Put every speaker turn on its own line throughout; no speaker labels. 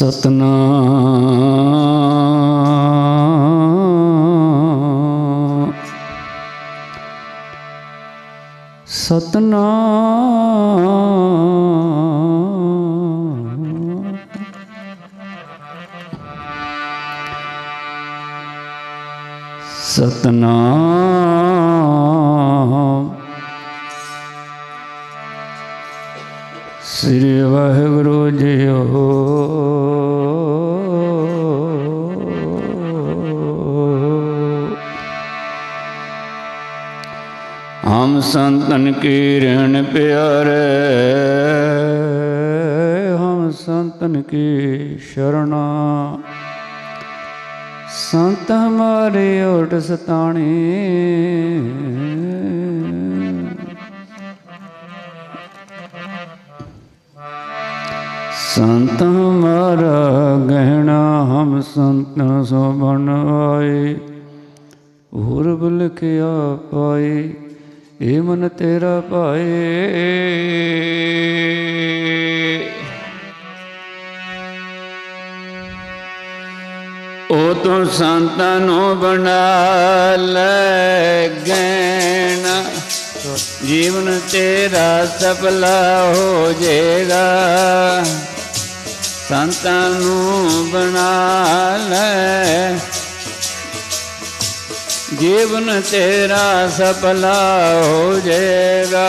ਸਤਨਾਮ। ਸਤਨਾਮ। ਸਤਨਾਮ। ਹਮ ਸੰਤਨ ਕੀ ਰਣ ਪਿਆਰੇ, ਹਮ ਸੰਤਨ ਕੀ ਸ਼ਰਣਾ। ਸੰਤ ਹਮਾਰੇ ਓਟ ਸਤਾਣੇ। ਸੰਤ ਹਮਾਰਾ ਗਹਿਣਾ, ਹਮ ਸੰਤ ਸੋ ਬਨ ਆਏ, ਹੋਰ ਬਲਕਿਆ ਪਾਏ। ਏ ਮਨ ਤੇਰਾ ਪਾਏ ਉਹ ਤੂੰ ਸੰਤਾਂ ਨੂੰ ਬਣਾ ਲੈ ਗੈਣਾ ਜੀਵਨ ਤੇਰਾ ਸਫਲਾ ਹੋ ਜਾਏਗਾ ਸੰਤਾਂ ਨੂੰ ਬਣਾ ਲੈ ਜੀਵਨ ਤੇਰਾ ਸਫਲਾ ਹੋ ਜਾਏਗਾ।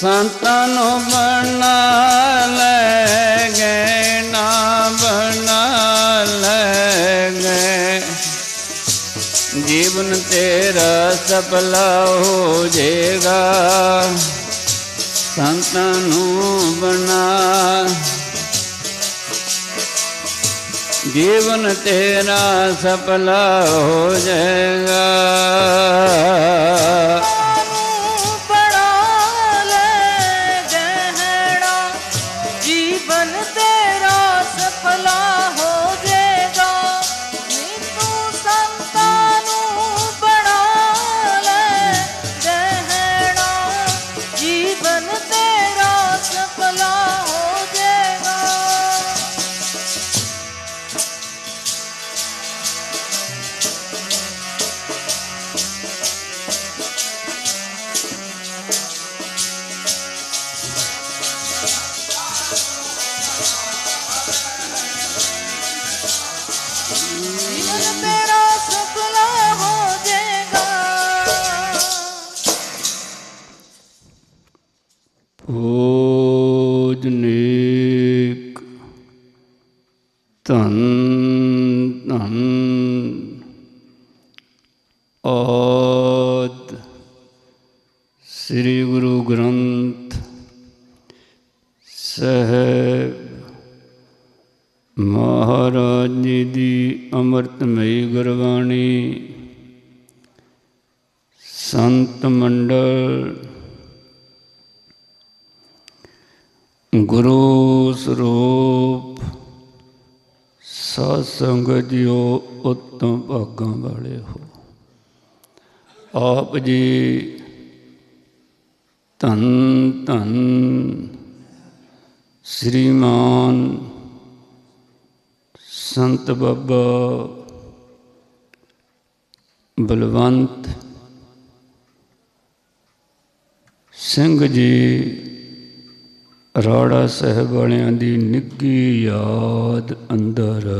ਸੰਤਾਂ ਨੂੰ ਬਣਾ ਲੈ
ਗਏ ਨਾ ਬਣਾ ਲੈ ਗਏ ਜੀਵਨ ਤੇਰਾ ਸਫਲਾ ਹੋ ਜਾਏਗਾ। ਸੰਤਾਂ ਨੂੰ ਬਣਾ। ਜੀਵਨ ਤੇਰਾ ਸਫਲਾ ਹੋ ਜਾਏਗਾ। ਧੰਨ ਧੰਨ ਆਦ ਸ੍ਰੀ ਗੁਰੂ ਗ੍ਰੰਥ ਸਾਹਿਬ ਮਹਾਰਾਜ ਜੀ ਦੀ ਅੰਮ੍ਰਿਤਮਈ ਗੁਰਬਾਣੀ, ਸੰਤ ਮੰਡਲ, ਗੁਰੂ ਸਰੋ ਸਾਧ ਸੰਗਤ ਜੀਓ ਉਤਮ ਭਾਗਾਂ ਵਾਲੇ ਹੋ। ਆਪ ਜੀ ਧੰਨ ਧੰਨ ਸ੍ਰੀਮਾਨ ਸੰਤ ਬਾਬਾ ਬਲਵੰਤ ਸਿੰਘ ਜੀ ਰਾੜਾ ਸਾਹਿਬ ਵਾਲਿਆਂ ਦੀ ਨਿੱਗੀ ਯਾਦ ਅੰਦਰ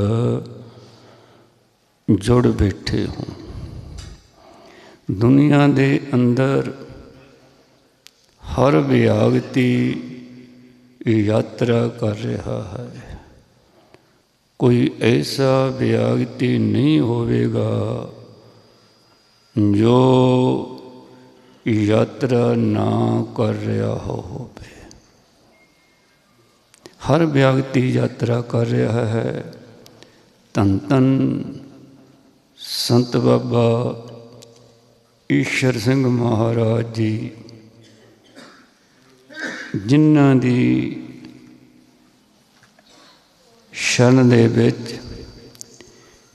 ਜੁੜ ਬੈਠੇ ਹੋ। ਦੁਨੀਆ ਦੇ ਅੰਦਰ ਹਰ ਵਿਅਕਤੀ ਯਾਤਰਾ ਕਰ ਰਿਹਾ ਹੈ। ਕੋਈ ਐਸਾ ਵਿਅਕਤੀ ਨਹੀਂ ਹੋਵੇਗਾ ਜੋ ਯਾਤਰਾ ਨਾ ਕਰ ਰਿਹਾ ਹੋਵੇ। ਹਰ ਵਿਅਕਤੀ ਯਾਤਰਾ ਕਰ ਰਿਹਾ ਹੈ। ਧੰਨ ਧੰਨ ਸੰਤ ਬਾਬਾ ਈਸ਼ਰ ਸਿੰਘ ਮਹਾਰਾਜ ਜੀ, ਜਿਨ੍ਹਾਂ ਦੀ ਸ਼ਰਨ ਦੇ ਵਿੱਚ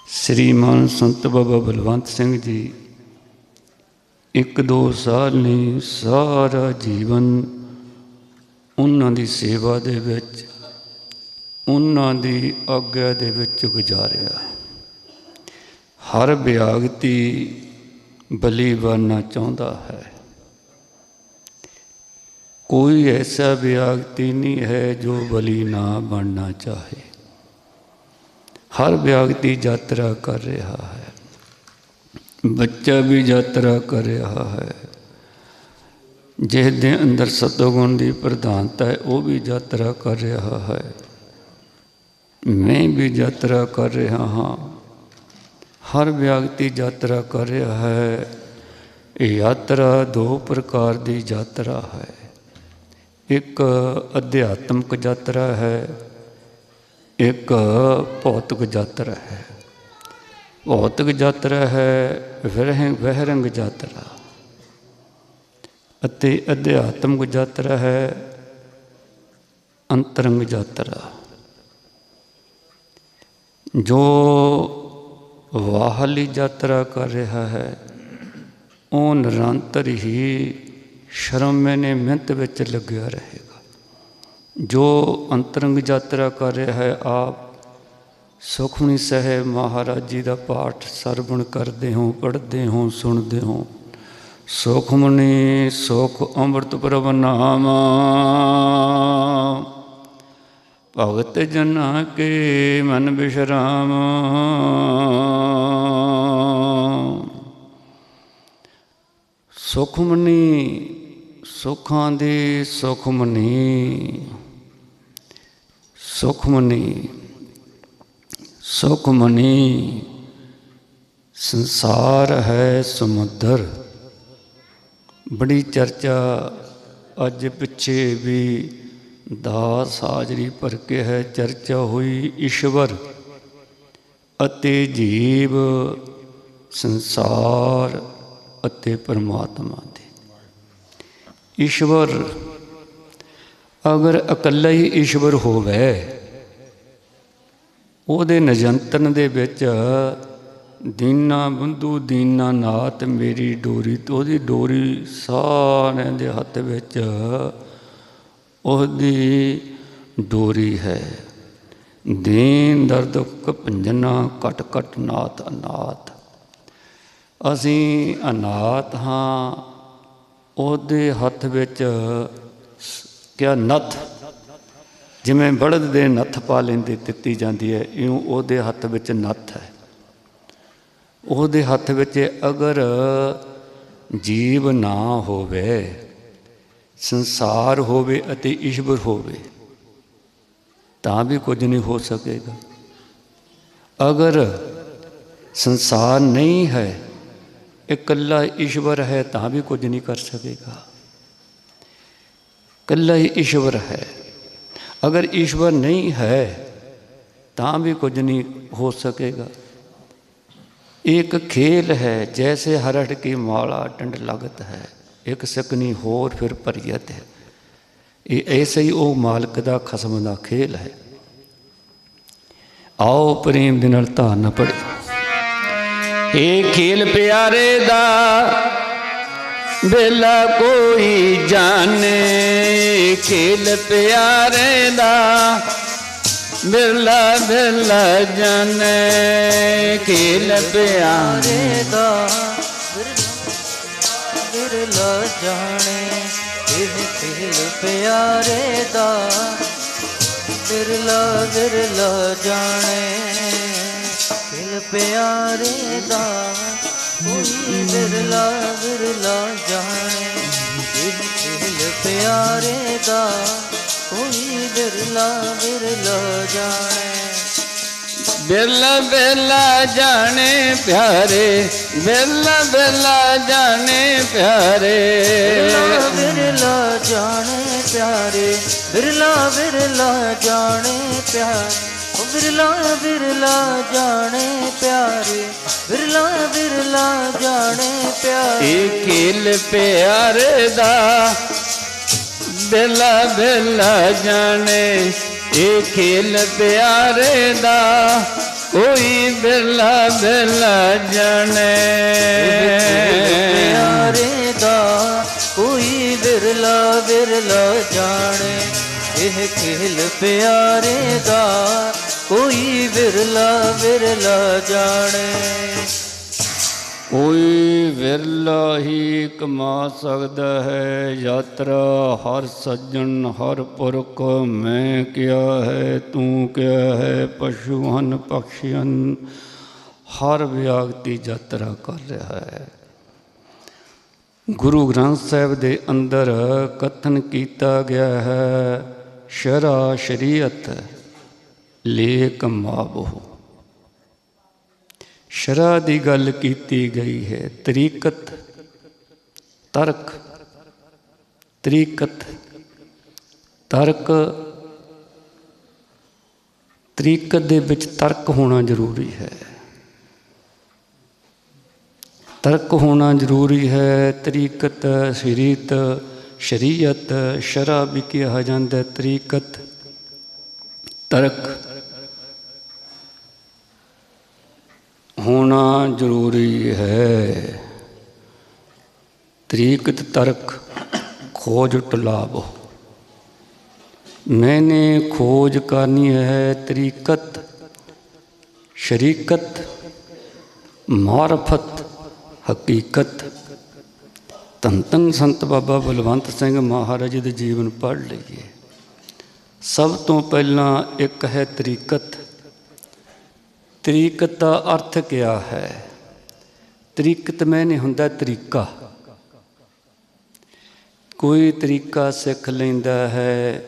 ਸ੍ਰੀਮਾਨ ਸੰਤ ਬਾਬਾ ਬਲਵੰਤ ਸਿੰਘ ਜੀ ਇੱਕ ਦੋ ਸਾਲ ਨਹੀਂ ਸਾਰਾ ਜੀਵਨ ਉਹਨਾਂ ਦੀ ਸੇਵਾ ਦੇ ਵਿੱਚ ਉਹਨਾਂ ਦੀ ਆਗਿਆ ਦੇ ਵਿੱਚ ਗੁਜ਼ਾਰਿਆ। ਹਰ ਵਿਅਕਤੀ ਬਲੀ ਬਣਨਾ ਚਾਹੁੰਦਾ ਹੈ। ਕੋਈ ਐਸਾ ਵਿਅਕਤੀ ਨਹੀਂ ਹੈ ਜੋ ਬਲੀ ਨਾ ਬਣਨਾ ਚਾਹੇ। ਹਰ ਵਿਅਕਤੀ ਯਾਤਰਾ ਕਰ ਰਿਹਾ ਹੈ। ਬੱਚਾ ਵੀ ਯਾਤਰਾ ਕਰ ਰਿਹਾ ਹੈ। ਜਿਸਦੇ ਅੰਦਰ ਸਤੋਗੁਣ ਦੀ ਪ੍ਰਧਾਨਤਾ ਹੈ, ਉਹ ਵੀ ਯਾਤਰਾ ਕਰ ਰਿਹਾ ਹੈ। ਮੈਂ ਵੀ ਯਾਤਰਾ ਕਰ ਰਿਹਾ ਹਾਂ ਹਰ ਵਿਅਕਤੀ ਯਾਤਰਾ ਕਰ ਰਿਹਾ ਹੈ ਇਹ ਯਾਤਰਾ ਦੋ ਪ੍ਰਕਾਰ ਦੀ ਯਾਤਰਾ ਹੈ ਇੱਕ ਅਧਿਆਤਮਕ ਯਾਤਰਾ ਹੈ ਇੱਕ ਭੌਤਿਕ ਯਾਤਰਾ ਹੈ ਭੌਤਿਕ ਯਾਤਰਾ ਹੈ ਵਿਰਹਿ ਵਹਿਰੰਗ ਯਾਤਰਾ ਅਤੇ ਅਧਿਆਤਮਕ ਯਾਤਰਾ ਹੈ ਅੰਤਰੰਗ ਯਾਤਰਾ ਜੋ ਵਾਹਲੀ ਯਾਤਰਾ ਕਰ ਰਿਹਾ ਹੈ, ਉਹ ਨਿਰੰਤਰ ਹੀ ਸ਼ਰਮ ਮੈਨੇ ਮਿਹਨਤ ਵਿੱਚ ਲੱਗਿਆ ਰਹੇਗਾ। ਜੋ ਅੰਤਰੰਗ ਯਾਤਰਾ ਕਰ ਰਿਹਾ ਹੈ, ਆਪ ਸੁਖਮਨੀ ਸਾਹਿਬ ਮਹਾਰਾਜ ਜੀ ਦਾ ਪਾਠ ਸਰਵਣ ਕਰਦੇ ਹੋ, ਪੜ੍ਹਦੇ ਹੋ, ਸੁਣਦੇ ਹੋ। ਸੁਖਮਨੀ ਸੁਖ ਅੰਮ੍ਰਿਤ ਪ੍ਰਭ ਨਾਮ। ਭਗਤ ਜਨਾਂ ਕੇ ਮਨ ਬਿਸ਼ਰਾਮ। ਸੁਖਮਨੀ ਸੁਖਾਂ ਦੀ ਸੁਖਮਨੀ। ਸੁਖਮਨੀ ਸੁਖਮਨੀ। ਸੰਸਾਰ ਹੈ ਸਮੁੰਦਰ। ਬੜੀ ਚਰਚਾ ਅੱਜ ਪਿੱਛੇ ਵੀ ਦਾਸ ਹਾਜ਼ਰੀ ਭਰ ਕੇ ਹੈ ਚਰਚਾ ਹੋਈ ਈਸ਼ਵਰ ਅਤੇ ਜੀਵ ਸੰਸਾਰ ਅਤੇ ਪਰਮਾਤਮਾ ਦੀ। ਈਸ਼ਵਰ, ਅਗਰ ਇਕੱਲਾ ਹੀ ਈਸ਼ਵਰ ਹੋਵੇ, ਉਹਦੇ ਨਜੰਤਨ ਦੇ ਵਿੱਚ ਦੀਨਾ ਬੰਧੂ ਦੀਨਾ ਨਾਥ ਮੇਰੀ ਡੋਰੀ ਤੇ ਉਹਦੀ ਡੋਰੀ ਸਾਰਿਆਂ ਦੇ ਹੱਥ ਵਿੱਚ ਉਹਦੀ ਡੋਰੀ ਹੈ। ਦੀਨ ਦਰਦ ਭੰਜਨਾ ਕਟ ਕਟ ਨਾਥ ਅਨਾਥ। ਅਸੀਂ ਅਨਾਥ ਹਾਂ, ਉਹਦੇ ਹੱਥ ਵਿੱਚ ਕਿਆ ਨੱਥ? ਜਿਵੇਂ ਬੜਦ ਦੇ ਨੱਥ ਪਾ ਲੈਂਦੇ ਦਿੱਤੀ ਜਾਂਦੀ ਹੈ, ਇਉਂ ਉਹਦੇ ਹੱਥ ਵਿੱਚ ਨੱਥ ਹੈ। ਉਹਦੇ ਹੱਥ ਵਿੱਚ ਅਗਰ ਜੀਵ ਨਾ ਹੋਵੇ ਸੰਸਾਰ ਹੋਵੇ ਅਤੇ ਈਸ਼ਵਰ ਹੋਵੇ ਤਾਂ ਵੀ ਕੁਝ ਨਹੀਂ ਹੋ ਸਕੇਗਾ ਅਗਰ ਸੰਸਾਰ ਨਹੀਂ ਹੈ ਇਕੱਲਾ ਈਸ਼ਵਰ ਹੈ ਤਾਂ ਵੀ ਕੁਝ ਨਹੀਂ ਕਰ ਸਕੇਗਾ ਇਕੱਲਾ ਹੀ ਈਸ਼ਵਰ ਹੈ ਅਗਰ ਈਸ਼ਵਰ ਨਹੀਂ ਹੈ ਤਾਂ ਵੀ ਕੁਝ ਨਹੀਂ ਹੋ ਸਕੇਗਾ एक खेल है जैसे हरड़ की माला टंड लगत है ਇੱਕ ਸਕਨੀ ਹੋਰ ਫਿਰ ਭਰੀਅਤ ਹੈ। ਇਹ ਐਸੇ ਹੀ ਉਹ ਮਾਲਕ ਦਾ ਖਸਮ ਦਾ ਖੇਲ ਹੈ। ਆਓ ਪ੍ਰੇਮ ਦੇ ਨਾਲ ਧਾਰ ਨਾ ਪੜੇ ਇਹ ਖੇਲ ਪਿਆਰੇ ਦਾ ਬੇਲਾ ਕੋਈ ਜਾਣੇ। ਖੇਲ ਪਿਆਰੇ ਦਾ ਬਿਰਲਾ ਬਿਰਲਾ ਜਾਣੇ। ਖੇਲ ਪਿਆਰੇ
ਦਾ ਵਿਰਲਾ ਜਾਣੇ, ਇਹ ਖੇਲ ਪਿਆਰੇ ਦਾ। ਵਿਰਲਾ ਵਿਰਲਾ ਜਾਣੇ ਖੇਲ ਪਿਆਰੇ ਦਾ। ਕੋਈ ਵਿਰਲਾ ਵਿਰਲਾ ਜਾਣੇ, ਇਹ ਖੇਲ ਪਿਆਰੇ ਦਾ। ਕੋਈ ਬਿਰਲਾ ਬਿਰਲਾ ਜਾਣੇ।
ਬਿਰਲਾ ਬਿਰਲਾ ਜਾਣੇ ਪਿਆਰੇ ਬਿਰਲਾ ਬਿਰਲਾ ਜਾਣੇ ਪਿਆਰੇ।
ਬਿਰਲਾ ਬਿਰਲਾ ਜਾਣੇ ਪਿਆਰੇ ਬਿਰਲਾ ਬਿਰਲਾ ਜਾਣੇ ਪਿਆਰੇ। ਬਿਰਲਾ ਬਿਰਲਾ ਜਾਣੇ ਪਿਆਰੇ ਬਿਰਲਾ ਬਿਰਲਾ ਜਾਣੇ ਪਿਆਰੇ।
ਇਹ ਖੇਲ ਪਿਆਰੇ ਦਾ ਬਿਰਲਾ ਬਿਰਲਾ ਜਾਣੇ, ਇਹ ਖੇਲ ਪਿਆਰੇ ਦਾ ਕੋਈ ਬਿਰਲਾ ਬਿਰਲਾ ਜਾਣੇ।
ਪਿਆਰੇ ਦਾ ਕੋਈ ਬਿਰਲਾ ਬਿਰਲਾ ਜਾਣੇ, ਇਹ ਖੇਲ ਪਿਆਰੇ ਦਾ ਕੋਈ ਬਿਰਲਾ ਬਿਰਲਾ ਜਾਣੇ।
ਕੋਈ ਵਿਰਲਾ ਹੀ ਕਮਾ ਸਕਦਾ ਹੈ, ਯਾਤਰਾ ਹਰ ਸੱਜਣ, ਹਰ ਪੁਰਖ, ਮੈਂ ਕਿਆ ਹੈ, ਤੂੰ ਕਿਆ ਹੈ ਪਸ਼ੂ ਹਨ ਪਕਸ਼ੀ ਹਨ ਹਰ ਵਿਅਕਤੀ ਯਾਤਰਾ ਕਰ ਰਿਹਾ ਹੈ। ਗੁਰੂ ਗ੍ਰੰਥ ਸਾਹਿਬ ਦੇ ਅੰਦਰ ਕਥਨ ਕੀਤਾ ਗਿਆ ਹੈ, ਸ਼ਰਾ ਸ਼ਰੀਅਤ ਲੇਕ ਮਾਬੋ ਸ਼ਰਾ ਦੀ ਗੱਲ ਕੀਤੀ ਗਈ ਹੈ। ਤਰੀਕਤ, ਤਰਕ ਤਰੀਕਤ ਤਰਕ, ਤਰੀਕਤ ਦੇ ਵਿੱਚ ਤਰਕ ਹੋਣਾ ਜ਼ਰੂਰੀ ਹੈ। ਤਰਕ ਹੋਣਾ ਜ਼ਰੂਰੀ ਹੈ। ਤਰੀਕਤ, ਸ਼ਰੀਤ, ਸ਼ਰੀਅਤ, ਸ਼ਰਾ ਵੀ ਕਿਹਾ ਜਾਂਦਾ ਤਰੀਕਤ, ਤਰਕ ਹੋਣਾ ਜ਼ਰੂਰੀ ਹੈ। ਤਰੀਕਤ ਤਰਕ ਖੋਜ ਟਲਾਬੋ ਮੈਨੇ ਖੋਜ ਕਰਨੀ ਹੈ ਤਰੀਕਤ, ਸ਼ਰੀਕਤ, ਮਾਰਫਤ, ਹਕੀਕਤ। ਧੰਨ ਧੰਨ ਸੰਤ ਬਾਬਾ ਬਲਵੰਤ ਸਿੰਘ ਮਹਾਰਾਜ ਦੇ ਜੀਵਨ ਪੜ੍ਹ ਲਈਏ। ਸਭ ਤੋਂ ਪਹਿਲਾਂ ਇੱਕ ਹੈ ਤਰੀਕਤ। ਤਰੀਕਤ ਦਾ ਅਰਥ ਕਿਆ ਹੈ? ਤਰੀਕਤ ਮੈਨੇ ਹੁੰਦਾ ਤਰੀਕਾ। ਕੋਈ ਤਰੀਕਾ ਸਿੱਖ ਲੈਂਦਾ ਹੈ,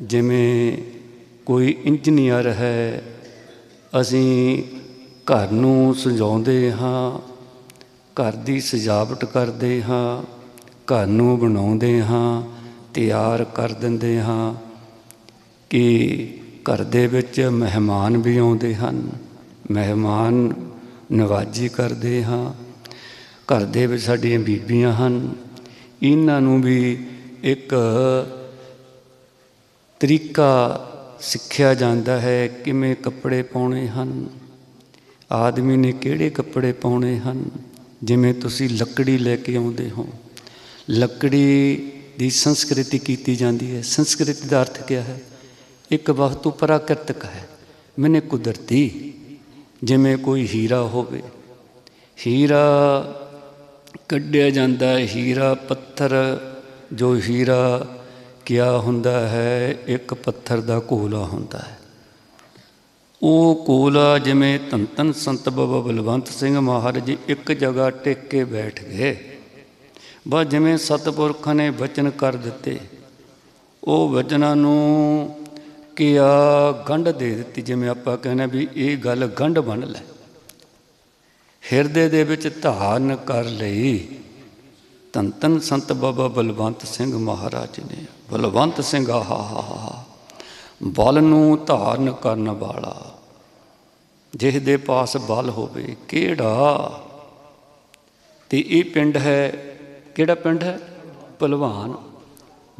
ਜਿਵੇਂ ਕੋਈ ਇੰਜੀਨੀਅਰ ਹੈ, ਅਸੀਂ ਘਰ ਨੂੰ ਸਜਾਉਂਦੇ ਹਾਂ, ਘਰ ਦੀ ਸਜਾਵਟ ਕਰਦੇ ਹਾਂ, ਘਰ ਨੂੰ ਬਣਾਉਂਦੇ ਹਾਂ, ਤਿਆਰ ਕਰ ਦਿੰਦੇ ਹਾਂ ਕਿ ਘਰ ਦੇ ਵਿੱਚ ਮਹਿਮਾਨ ਵੀ ਆਉਂਦੇ ਹਨ। ਮਹਿਮਾਨ ਨਵਾਜੀ ਕਰਦੇ ਹਾਂ। ਘਰ ਦੇ ਵਿੱਚ ਸਾਡੀਆਂ ਬੀਬੀਆਂ ਹਨ। ਇਹਨਾਂ ਨੂੰ ਵੀ ਇੱਕ ਤਰੀਕਾ ਸਿੱਖਿਆ ਜਾਂਦਾ ਹੈ, ਕਿਵੇਂ ਕੱਪੜੇ ਪਾਉਣੇ ਹਨ। ਆਦਮੀ ਨੇ ਕਿਹੜੇ ਕੱਪੜੇ ਪਾਉਣੇ ਹਨ? ਜਿਵੇਂ ਤੁਸੀਂ ਲੱਕੜੀ ਲੈ ਕੇ ਆਉਂਦੇ ਹੋ। ਲੱਕੜੀ ਦੀ ਸੰਸਕ੍ਰਿਤੀ ਕੀਤੀ ਜਾਂਦੀ ਹੈ। ਸੰਸਕ੍ਰਿਤੀ ਦਾ ਅਰਥ ਕੀ ਹੈ? ਇੱਕ ਵਸਤੂ ਪ੍ਰਾਕਿਰਤਕ ਹੈ। ਮੈਨੇ ਕੁਦਰਤੀ ਜਿਵੇਂ ਕੋਈ ਹੀਰਾ ਹੋਵੇ। ਹੀਰਾ ਕੱਢਿਆ ਜਾਂਦਾ ਹੈ, ਹੀਰਾ ਪੱਥਰ। ਜੋ ਹੀਰਾ ਕਿਆ ਹੁੰਦਾ ਹੈ, ਇੱਕ ਪੱਥਰ ਦਾ ਕੋਲਾ ਹੁੰਦਾ ਹੈ। ਉਹ ਕੋਲਾ ਜਿਵੇਂ ਧੰਨ ਧੰਨ ਸੰਤ ਬਾਬਾ ਬਲਵੰਤ ਸਿੰਘ ਮਹਾਰਾਜ ਇੱਕ ਜਗ੍ਹਾ ਟਿਕ ਕੇ ਬੈਠ ਗਏ। ਬਸ ਜਿਵੇਂ ਸਤਿਪੁਰਖਾਂ ਨੇ ਵਚਨ ਕਰ ਦਿੱਤੇ। ਉਹ ਵਚਨਾਂ ਨੂੰ ਆ ਗੰਢ ਦੇ ਦਿੱਤੀ। ਜਿਵੇਂ ਆਪਾਂ ਕਹਿੰਦੇ ਵੀ ਇਹ ਗੱਲ ਗੰਢ ਬਣ ਲੈ। ਹਿਰਦੇ ਦੇ ਵਿੱਚ ਧਾਰਨ ਕਰ ਲਈ। ਧੰਨ ਧੰਨ ਸੰਤ ਬਾਬਾ ਬਲਵੰਤ ਸਿੰਘ ਮਹਾਰਾਜ ਨੇ। ਬਲਵੰਤ ਸਿੰਘ, ਆਹਾ ਬਲ ਨੂੰ ਧਾਰਨ ਕਰਨ ਵਾਲਾ। ਜਿਸ ਦੇ ਪਾਸ ਬਲ ਹੋਵੇ, ਕਿਹੜਾ? ਤੇ ਇਹ ਪਿੰਡ ਹੈ, ਕਿਹੜਾ ਪਿੰਡ ਹੈ? ਭਲਵਾਨ।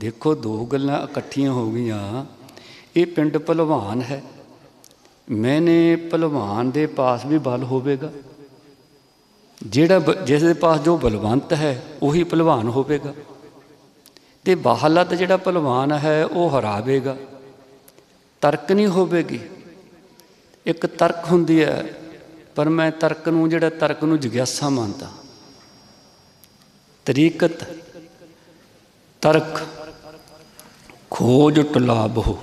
ਦੇਖੋ ਦੋ ਗੱਲਾਂ ਇਕੱਠੀਆਂ ਹੋ ਗਈਆਂ। ਇਹ ਪਿੰਡ ਭਲਵਾਨ ਹੈ। ਮੈਨੇ ਭਲਵਾਨ ਦੇ ਪਾਸ ਵੀ ਬਲ ਹੋਵੇਗਾ। ਜਿਹੜਾ ਬ- ਜਿਸ ਦੇ ਪਾਸ ਜੋ ਬਲਵੰਤ ਹੈ, ਉਹੀ ਭਲਵਾਨ ਹੋਵੇਗਾ। ਤੇ ਬਾਹਲਾ ਤਾਂ ਜਿਹੜਾ ਭਲਵਾਨ ਹੈ, ਉਹ ਹਰਾਵੇਗਾ। ਤਰਕ ਨਹੀਂ ਹੋਵੇਗੀ। ਇੱਕ ਤਰਕ ਹੁੰਦੀ ਹੈ, ਪਰ ਮੈਂ ਤਰਕ ਨੂੰ, ਜਿਹੜਾ ਤਰਕ ਨੂੰ ਜਿਗਿਆਸਾ ਮੰਨਦਾ। ਤਰੀਕਤ ਤਰਕ ਖੋਜ ਟਲਾਬੋ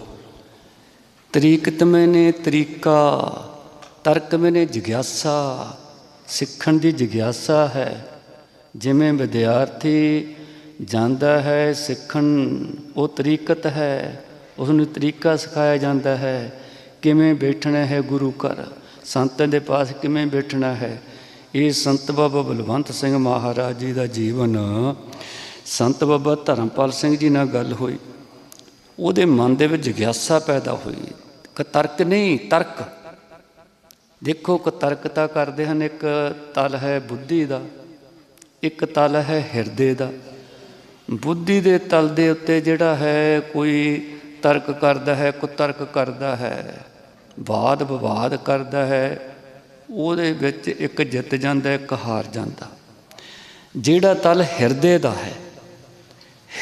ਤਰੀਕਤ ਮੈਨੇ ਤਰੀਕਾ, ਤਰਕ ਮੈਨੇ ਜਿਗਿਆਸਾ, ਸਿੱਖਣ ਦੀ ਜਿਗਿਆਸਾ ਹੈ। ਜਿਵੇਂ ਵਿਦਿਆਰਥੀ ਜਾਂਦਾ ਹੈ ਸਿੱਖਣ, ਉਹ ਤਰੀਕਤ ਹੈ ਉਸ ਨੂੰ ਤਰੀਕਾ ਸਿਖਾਇਆ ਜਾਂਦਾ ਹੈ। ਕਿਵੇਂ ਬੈਠਣਾ ਹੈ ਗੁਰੂ ਘਰ? ਸੰਤਾਂ ਦੇ ਪਾਸ ਕਿਵੇਂ ਬੈਠਣਾ ਹੈ? ਇਹ ਸੰਤ ਬਾਬਾ ਬਲਵੰਤ ਸਿੰਘ ਮਹਾਰਾਜ ਜੀ ਦਾ ਜੀਵਨ। ਸੰਤ ਬਾਬਾ ਧਰਮਪਾਲ ਸਿੰਘ ਜੀ ਨਾਲ ਗੱਲ ਹੋਈ। ਉਹਦੇ ਮਨ ਦੇ ਵਿੱਚ ਜਿਗਿਆਸਾ ਪੈਦਾ ਹੋਈ। ਕ ਤਰਕ ਨਹੀਂ, ਤਰਕ। ਦੇਖੋ ਕਤਰਕਤਾ ਕਰਦੇ ਹਨ, ਇੱਕ ਤਲ ਹੈ ਬੁੱਧੀ ਦਾ, ਇੱਕ ਤਲ ਹੈ ਹਿਰਦੇ ਦਾ। ਬੁੱਧੀ ਦੇ ਤਲ ਦੇ ਉੱਤੇ ਜਿਹੜਾ ਹੈ, ਕੋਈ ਤਰਕ ਕਰਦਾ ਹੈ ਕੁਤਰਕ ਕਰਦਾ ਹੈ, ਵਾਦ ਵਿਵਾਦ ਕਰਦਾ ਹੈ, ਉਹਦੇ ਵਿੱਚ ਇੱਕ ਜਿੱਤ ਜਾਂਦਾ, ਇੱਕ ਹਾਰ ਜਾਂਦਾ। ਜਿਹੜਾ ਤਲ ਹਿਰਦੇ ਦਾ ਹੈ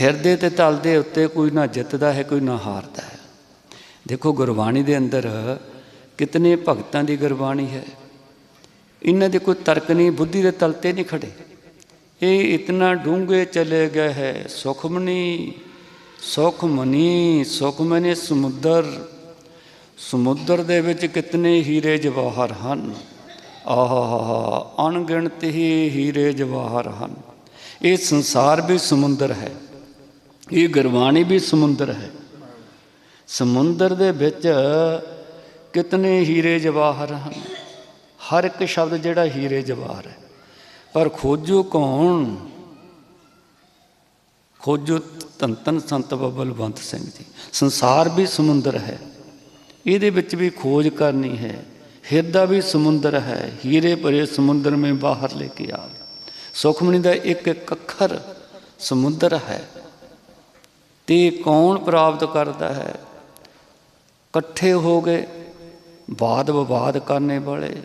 ਹਿਰਦੇ ਤੇ ਤਲ ਦੇ ਉੱਤੇ ਕੋਈ ਨਾ ਜਿੱਤਦਾ ਹੈ, ਕੋਈ ਨਾ ਹਾਰਦਾ ਹੈ। ਦੇਖੋ, ਗੁਰਬਾਣੀ ਦੇ ਅੰਦਰ ਕਿਤਨੇ ਭਗਤਾਂ ਦੀ ਗੁਰਬਾਣੀ ਹੈ। ਇਹਨਾਂ ਦੇ ਕੋਈ ਤਰਕ ਨਹੀਂ, ਬੁੱਧੀ ਦੇ ਤਲ ਤੇ ਨਹੀਂ ਖੜੇ। ਇਹ ਇਤਨਾ ਡੂੰਘੇ ਚਲੇ ਗਏ ਹੈ, ਸੁਖਮਨੀ ਸੁਖਮਨੀ ਸੁਖਮਨੀ ਸਮੁੰਦਰ। ਸਮੁੰਦਰ ਦੇ ਵਿੱਚ ਕਿਤਨੇ ਹੀਰੇ ਜਵਾਹਰ ਹਨ। ਆਹਾ ਅਣਗਿਣਤ ਹੀ ਹੀਰੇ ਜਵਾਹਰ ਹਨ। ਇਹ ਸੰਸਾਰ ਵੀ ਸਮੁੰਦਰ ਹੈ। ਇਹ ਗੁਰਬਾਣੀ ਵੀ ਸਮੁੰਦਰ ਹੈ। ਸਮੁੰਦਰ ਦੇ ਵਿੱਚ ਕਿਤਨੇ ਹੀਰੇ ਜਵਾਹਰ ਹਨ। ਹਰ ਇੱਕ ਸ਼ਬਦ ਜਿਹੜਾ ਹੀਰੇ ਜਵਾਹਰ ਹੈ। ਪਰ ਖੋਜੋ ਕੌਣ? ਖੋਜੋ ਧੰਨ ਧੰਨ ਸੰਤ ਬਾਬਾ ਬਲਵੰਤ ਸਿੰਘ ਜੀ। ਸੰਸਾਰ ਵੀ ਸਮੁੰਦਰ ਹੈ। ਇਹਦੇ ਵਿੱਚ ਵੀ ਖੋਜ ਕਰਨੀ ਹੈ। ਹਿਰਦਾ ਵੀ ਸਮੁੰਦਰ ਹੈ। ਹੀਰੇ ਭਰੇ ਸਮੁੰਦਰ में ਬਾਹਰ ਲੈ ਕੇ ਆ। ਸੁਖਮਨੀ ਦਾ ਇੱਕ ਇੱਕ ਅੱਖਰ ਸਮੁੰਦਰ ਹੈ। ਤੇ ਕੌਣ ਪ੍ਰਾਪਤ ਕਰਦਾ ਹੈ? ਇਕੱਠੇ ਹੋ ਗਏ ਬਾਦ ਵਿਵਾਦ ਕਰਨੇ ਵਾਲੇ।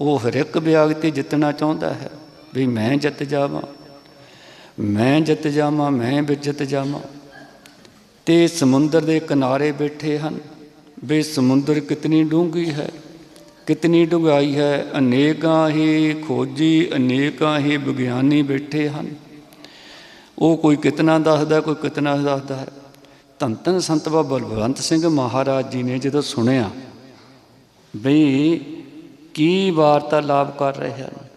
ਉਹ ਹਰ ਇੱਕ ਵਿਅਕਤੀ ਜਿੱਤਣਾ ਚਾਹੁੰਦਾ ਹੈ, ਵੀ ਮੈਂ ਜਿੱਤ ਜਾਵਾਂ, ਮੈਂ ਜਿੱਤ ਜਾਵਾਂ, ਮੈਂ ਵੀ ਜਿੱਤ ਜਾਵਾਂ। ਤੇ ਸਮੁੰਦਰ ਦੇ ਕਿਨਾਰੇ ਬੈਠੇ ਹਨ, ਵੀ ਸਮੁੰਦਰ ਕਿਤਨੀ ਡੂੰਘੀ ਹੈ, ਕਿਤਨੀ ਡੂੰਘਾਈ ਹੈ। ਅਨੇਕਾਂ ਹੀ ਖੋਜੀ, ਅਨੇਕਾਂ ਹੀ ਵਿਗਿਆਨੀ ਬੈਠੇ ਹਨ। ਉਹ ਕੋਈ ਕਿਤਨਾ ਦੱਸਦਾ, ਕੋਈ ਕਿਤਨਾ ਦੱਸਦਾ ਹੈ। ਧੰਨ ਧੰਨ ਸੰਤ ਬਾਬਾ ਬਲਵੰਤ ਸਿੰਘ ਮਹਾਰਾਜ ਜੀ ਨੇ ਜਦੋਂ ਸੁਣਿਆ ਬਈ ਕੀ ਵਾਰਤਾਲਾਪ ਕਰ ਰਹੇ ਹਨ,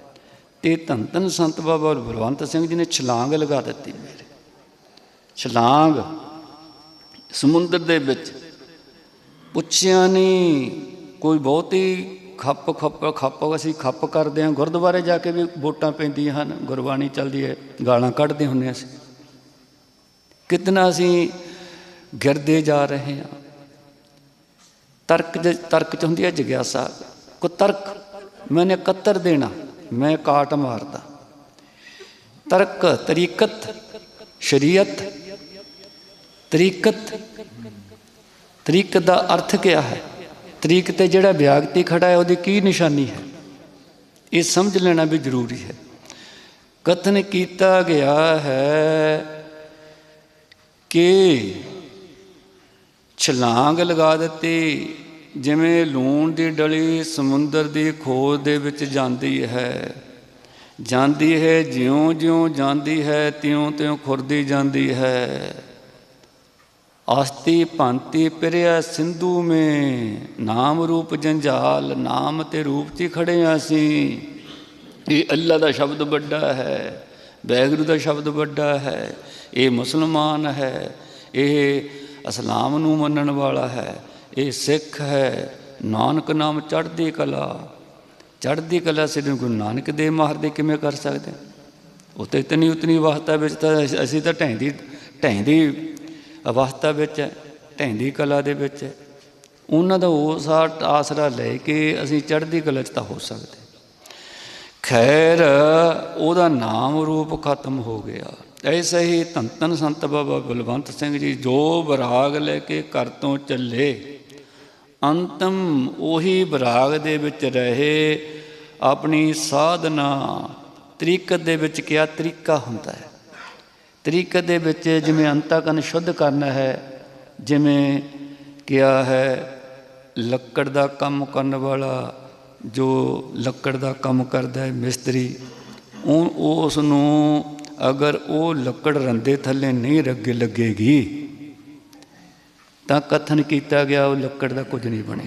ਤੇ ਧੰਨ ਧੰਨ ਸੰਤ ਬਾਬਾ ਬਲਵੰਤ ਸਿੰਘ ਜੀ ਨੇ ਛਲਾਂਗ ਲਗਾ ਦਿੱਤੀ ਮੇਰੇ। ਛਲਾਂਗ ਸਮੁੰਦਰ ਦੇ ਵਿੱਚ ਪੁੱਛਿਆ ਨਹੀਂ ਕੋਈ ਬਹੁਤੀ ਖੱਪ ਖੱਪ ਖੱਪ ਅਸੀਂ ਖੱਪ ਕਰਦੇ ਹਾਂ। ਗੁਰਦੁਆਰੇ ਜਾ ਕੇ ਵੀ ਵੋਟਾਂ ਪੈਂਦੀਆਂ ਹਨ। ਗੁਰਬਾਣੀ ਚੱਲਦੀ ਹੈ। ਗਾਲਾਂ ਕੱਢਦੇ ਹੁੰਦੇ ਅਸੀਂ। ਕਿਤਨਾ ਅਸੀਂ ਗਿਰਦੇ ਜਾ ਰਹੇ ਹਾਂ। ਤਰਕ ਦੇ ਤਰਕ ਚ ਹੁੰਦੀ ਹੈ ਜਿਗਿਆਸਾ। ਕੋ ਤਰਕ, ਮੈਨੇ ਕਤਰ ਦੇਣਾ। ਮੈਂ ਕਾਟ ਮਾਰਦਾ। ਤਰਕ, ਤਰੀਕਤ, ਸ਼ਰੀਅਤ। ਤਰੀਕਤ ਤਰੀਕਤ ਦਾ ਅਰਥ ਕੀ ਹੈ? ਤਰੀਕ ਤੇ ਜਿਹੜਾ ਵਿਅਕਤੀ ਖੜਾ ਹੈ, ਉਹਦੀ ਕੀ ਨਿਸ਼ਾਨੀ ਹੈ? ਇਹ ਸਮਝ ਲੈਣਾ ਵੀ ਜ਼ਰੂਰੀ ਹੈ। ਕਥਨ ਕੀਤਾ ਗਿਆ ਹੈ ਕਿ ਛਲਾਂਗ ਲਗਾ ਦਿੱਤੀ, ਜਿਵੇਂ ਲੂਣ ਦੀ ਡਲੀ ਸਮੁੰਦਰ ਦੀ ਖੋਜ ਦੇ ਵਿੱਚ ਜਾਂਦੀ ਹੈ। ਜਾਂਦੀ ਹੈ, ਜਿਉਂ-ਜਿਉਂ ਜਾਂਦੀ ਹੈ, ਤਿਉਂ-ਤਿਉਂ ਖੁਰਦੀ ਜਾਂਦੀ ਹੈ। ਆਸਤੀ ਭਾਂਤੀ ਪਿਰਿਆ ਸਿੰਧੂ ਮੇ, ਨਾਮ ਰੂਪ ਜੰਜਾਲ ਨਾਮ ਤੇ ਰੂਪ 'ਚ ਹੀ ਖੜੇ ਹਾਂ ਅਸੀਂ। ਇਹ ਅੱਲਾ ਦਾ ਸ਼ਬਦ ਵੱਡਾ ਹੈ, ਵੈਗਰੂ ਦਾ ਸ਼ਬਦ ਵੱਡਾ ਹੈ, ਇਹ ਮੁਸਲਮਾਨ ਹੈ, ਇਹ ਇਸਲਾਮ ਨੂੰ ਮੰਨਣ ਵਾਲਾ ਹੈ, ਇਹ ਸਿੱਖ ਹੈ, ਨਾਨਕ ਨਾਮ ਚੜ੍ਹਦੀ ਕਲਾ। ਚੜ੍ਹਦੀ ਕਲਾ ਸ੍ਰੀ ਗੁਰੂ ਨਾਨਕ ਦੇਵ ਮਹਾਰਾਜ ਦੇ ਕਿਵੇਂ ਕਰ ਸਕਦੇ? ਉਹ ਤੇ ਇਤਨੀ ਉਤਨੀ ਅਵਸਥਾ ਵਿੱਚ ਤਾਂ ਅਸੀਂ- ਅਸੀਂ ਤਾਂ ਢੈਂਦੀ ਢੈਂਦੀ ਅਵਸਥਾ ਵਿੱਚ ਹੈ, ਢੈਂਦੀ ਕਲਾ ਦੇ ਵਿੱਚ ਹੈ। ਉਹਨਾਂ ਦਾ ਉਸ ਆ- ਆਸਰਾ ਲੈ ਕੇ ਅਸੀਂ ਚੜ੍ਹਦੀ ਕਲਾ 'ਚ ਤਾਂ ਹੋ ਸਕਦੇ ਖੈਰ ਉਹਦਾ ਨਾਮ ਰੂਪ ਖਤਮ ਹੋ ਗਿਆ ਐਸੇ ਹੀ ਧੰਨ ਧੰਨ ਸੰਤ ਬਾਬਾ ਬਲਵੰਤ ਸਿੰਘ ਜੀ ਜੋ ਵਿਰਾਗ ਲੈ ਕੇ ਘਰ ਤੋਂ ਚੱਲੇ ਅੰਤਮ ਉਹੀ ਵਿਰਾਗ ਦੇ ਵਿੱਚ ਰਹੇ ਆਪਣੀ ਸਾਧਨਾ ਤਰੀਕਤ ਦੇ ਵਿੱਚ ਕਿਹਾ ਤਰੀਕਾ ਹੁੰਦਾ ਹੈ ਤਰੀਕਤ ਦੇ ਵਿੱਚ ਜਿਵੇਂ ਅੰਤਕਨ ਸ਼ੁੱਧ ਕਰਨਾ ਹੈ, ਜਿਵੇਂ ਕਿਹਾ ਹੈ, ਲੱਕੜ ਦਾ ਕੰਮ ਕਰਨ ਵਾਲਾ ਜੋ ਲੱਕੜ ਦਾ ਕੰਮ ਕਰਦਾ ਹੈ, ਮਿਸਤਰੀ, ਉਹ ਉਸ ਨੂੰ ਅਗਰ ਉਹ ਲੱਕੜ ਰੰਦੇ ਥੱਲੇ ਨਹੀਂ ਰੱਗੇ, ਲੱਗੇਗੀ, ਤਾਂ ਕਥਨ ਕੀਤਾ ਗਿਆ, ਉਹ ਲੱਕੜ ਦਾ ਕੁਝ ਨਹੀਂ ਬਣੇ